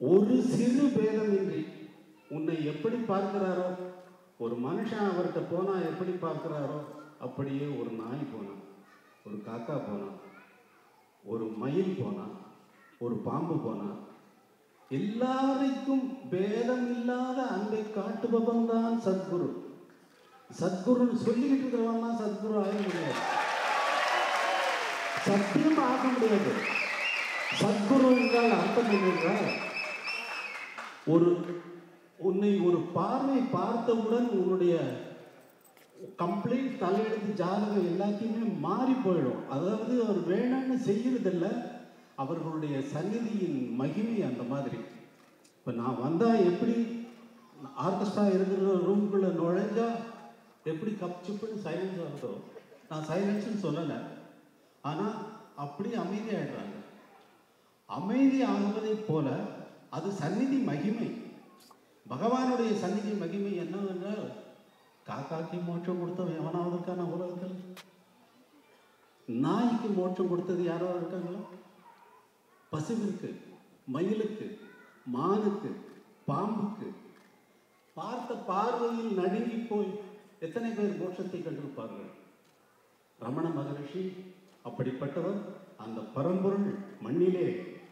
ஒரு சிறு பேதமின்றி உன்னை எப்படி பார்க்கிறாரோ ஒரு மனுஷன் அவர்கிட்ட போனா எப்படி பார்க்கிறாரோ அப்படியே ஒரு நாய் போனான் ஒரு காக்கா போனான் ஒரு மயில் போனான் ஒரு பாம்பு போனான் எல்லாருக்கும் பேதம் இல்லாத அன்பை காட்டுபவன் தான் சத்குரு. சத்குருன்னு சொல்லிக்கிட்டு இருக்கிறவன் சத்குரு ஆக முடியாது. சத்தியம் ஆக முடியாது. சத்குரு என்றால் அர்த்தம் என்னென்றால் ஒரு உன்னை ஒரு பார்வை பார்த்தவுடன் உன்னுடைய கம்ப்ளீட் தலையெழுத்து ஜாதகம் எல்லாத்தையுமே மாறி போயிடும். அதாவது அவர் வேணும்னு செய்யறதில்ல அவர்களுடைய சந்நிதியின் மகிமை அந்த மாதிரி. இப்போ நான் வந்தால் எப்படி ஆர்கெஸ்ட்ரா இருக்கிற ரூம்குள்ளே நுழைஞ்சா எப்படி கப் சிப்புன்னு சைலன்ஸ் ஆகுதோ நான் சைலன்ஸ்னு சொல்லலை. ஆனால் அப்படி அமைதியாயிடுறாங்க. அமைதி ஆகுவதைப் போல அது சந்நிதி மகிமை. பகவானுடைய சந்நிதி மகிமை என்னவென்றால் காக்காக்கு மோட்சம் கொடுத்தவன் எவனாவது இருக்கான உலகத்தில்? நாய்க்கு மோட்சம் கொடுத்தது யாரோ இருக்காங்களா? பசுவிற்கு மயிலுக்கு மானுக்கு பாம்புக்கு. பார்த்த பார்வையில் நடுங்கி போய் எத்தனை பேர் மோட்சத்தை கண்டிருப்பார்கள்? ரமண மகரிஷி அப்படிப்பட்டவர் அந்த பரம்பொருள் மண்ணிலே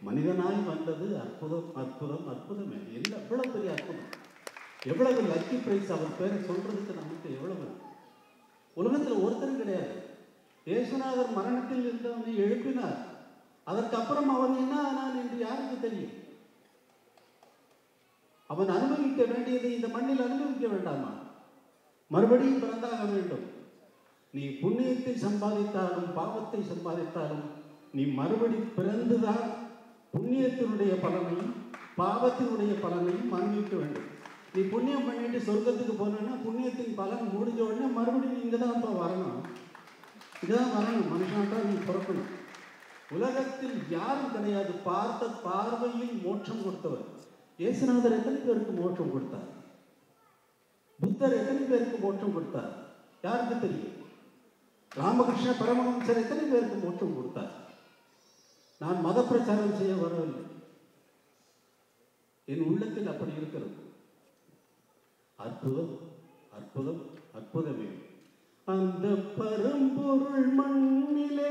மனிதனாய் வந்தது அற்புதம் அற்புதம் அற்புதமே. என்ன எவ்வளவு பெரிய அற்புதம். எவ்வளவு லக்கி பிரைஸ் அவர் பேரை சொல்றதுக்கு நமக்கு எவ்வளவு? உலகத்தில் ஒருத்தரும் கிடையாது. இயேசுநாதர் மரணத்தில் இருந்தவனை எழுப்பினார். அதற்கப்புறம் அவன் என்ன ஆனான் என்று யாருக்கு தெரியும்? அவன் அனுபவிக்க வேண்டியதை இந்த மண்ணில் அனுபவிக்க வேண்டாமா? மறுபடியும் பிறந்தாக வேண்டும். நீ புண்ணியத்தை சம்பாதித்தாலும் பாவத்தை சம்பாதித்தாலும் நீ மறுபடி பிறந்துதான் புண்ணியத்தினுடைய பலனையும் பாவத்தினுடைய பலனையும் அனுபவிக்க வேண்டும். நீ புண்ணியம் பண்ணிட்டு சொர்க்கத்துக்கு போனேன்னா புண்ணியத்தின் பலன் முடிஞ்ச உடனே மறுபடியும் இங்கே தான் இப்போ வரணும். இதான் வரணும். மனுஷனாட்டா நீ பிறக்கணும். உலகத்தில் யாரும் கிடையாது. பார்த்த பார்வையில் மோட்சம் கொடுத்தவர். இயேசுநாதர் எத்தனை பேருக்கு மோட்சம் கொடுத்தார்? புத்தர் எத்தனை பேருக்கு மோட்சம் கொடுத்தார்? யாருக்கு தெரியும்? ராமகிருஷ்ண பரமஹம்சர் எத்தனை பேருக்கு மோட்சம் கொடுத்தார்? நான் மத பிரச்சாரம் செய்ய வரவில்லை. என் உள்ளத்தில் அப்படி இருக்கிறது. அற்புதம் அற்புதம் அற்புதமே. அந்த பரம்பொருள் மண்ணிலே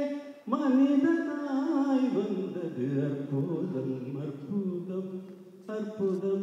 மனிதனாய் வந்தது. அற்புதம் அற்புதம் அற்புதம்.